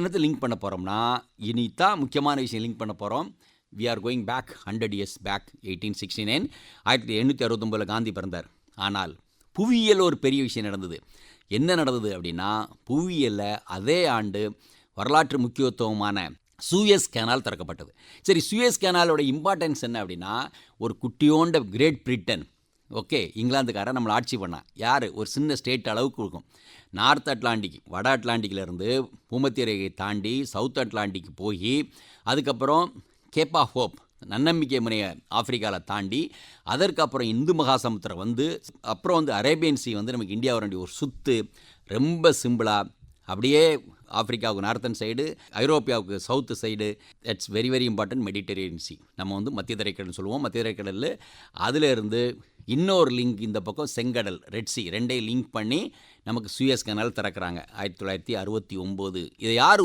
என்னத்தை லிங்க் பண்ண போகிறோம்னா இனி தான் முக்கியமான விஷயம் லிங்க் பண்ண போகிறோம் we are going back hundred years back eighteen sixty nine ஆயிரத்தி எண்ணூற்றி அறுபத்தொம்பதில் காந்தி பிறந்தார். ஆனால் புவியியல் ஒரு பெரிய விஷயம் நடந்தது. என்ன நடந்தது அப்படின்னா புவியியலில் அதே ஆண்டு வரலாற்று முக்கியத்துவமான சூயஸ் கேனால் திறக்கப்பட்டது. சரி சூயஸ் கேனாலோட இம்பார்ட்டன்ஸ் என்ன அப்படின்னா ஒரு குட்டியோண்ட கிரேட் பிரிட்டன் ஓகே இங்கிலாந்துக்காரன் நம்மளை ஆட்சி பண்ணான் யார்? ஒரு சின்ன ஸ்டேட் அளவுக்கு இருக்கும். நார்த் அட்லாண்டிக் வட அட்லாண்டிக்கிலேருந்து பூமத்திய ரேகையை தாண்டி சவுத் அட்லாண்டிக் போய் அதுக்கப்புறம் கேப்பா ஹோப் நன்னம்பிக்கை முனைய ஆப்பிரிக்காவில் தாண்டி அதற்கப்புறம் இந்து மகாசமுத்திரம் வந்து அப்புறம் வந்து அரேபியன் சி வந்து நமக்கு இந்தியா வர வேண்டிய ஒரு சுத்து ரொம்ப சிம்பிளாக அப்படியே ஆப்பிரிக்காவுக்கு northern side ஐரோப்பியாவுக்கு south side it's very very important Mediterranean sea நம்ம வந்து மத்திய தரைக்கடல் சொல்லுவோம். மத்திய தரைக்கடலில் அதிலிருந்து இன்னொரு லிங்க் இந்த பக்கம் செங்கடல் ரெட்சி ரெண்டே ரெண்டையும் லிங்க் பண்ணி நமக்கு சுயஸ் கனால் திறக்கிறாங்க. ஆயிரத்தி தொள்ளாயிரத்தி அறுபத்தி ஒம்பது. இதை யார்